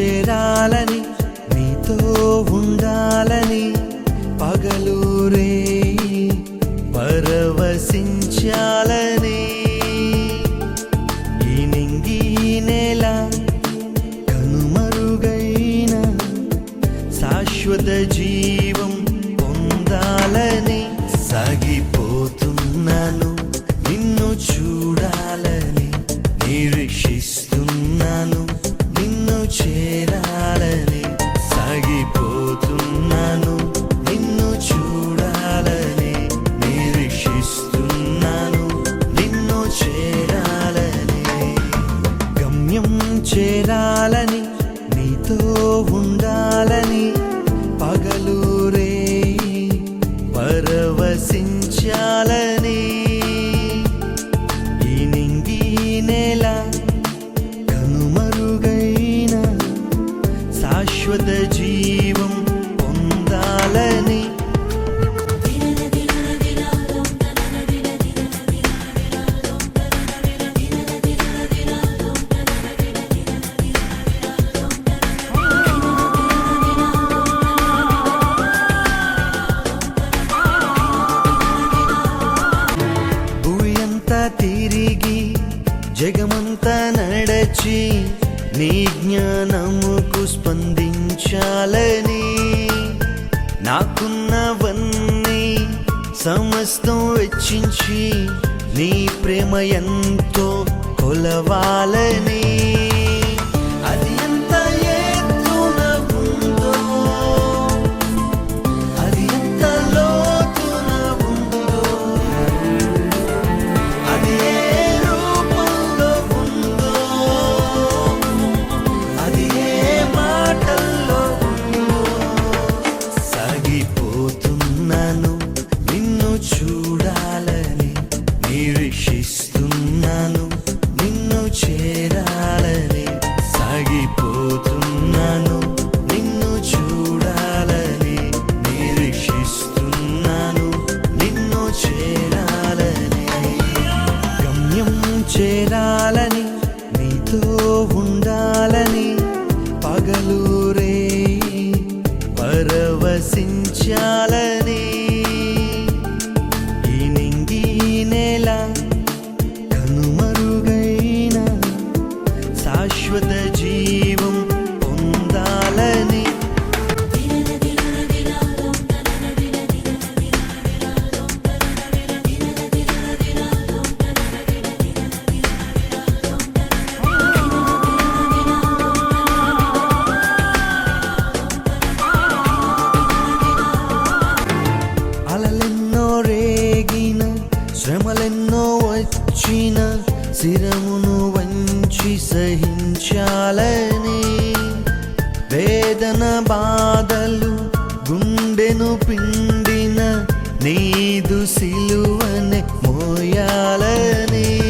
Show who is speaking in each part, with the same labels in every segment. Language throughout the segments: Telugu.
Speaker 1: చేరాలని నీతో ఉండాలని పగలూరే పరవశించాలని చేరాలని సాగిపోతున్నాను. నిన్ను చూడాలని నిరీక్షిస్తున్నాను. నిన్ను చేరాలని గమ్యం చేరాలని తిరిగి జగమంతా నడచి నీ జ్ఞానముకు స్పందించాలని నాకున్నవన్నీ సమస్తం వెచ్చించి నీ ప్రేమ ఎంతో కొలవాలని వచ్చిన శిరమును వంచి సహించాలని. వేదన బాధలు గుండెను పిండిన నీదు సిలువనే మోయాలని.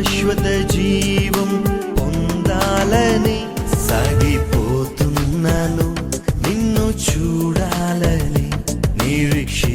Speaker 1: శాశ్వత జీవం పొందాలని సాగిపోతున్నాను. నిన్ను చూడాలని నిరీక్షి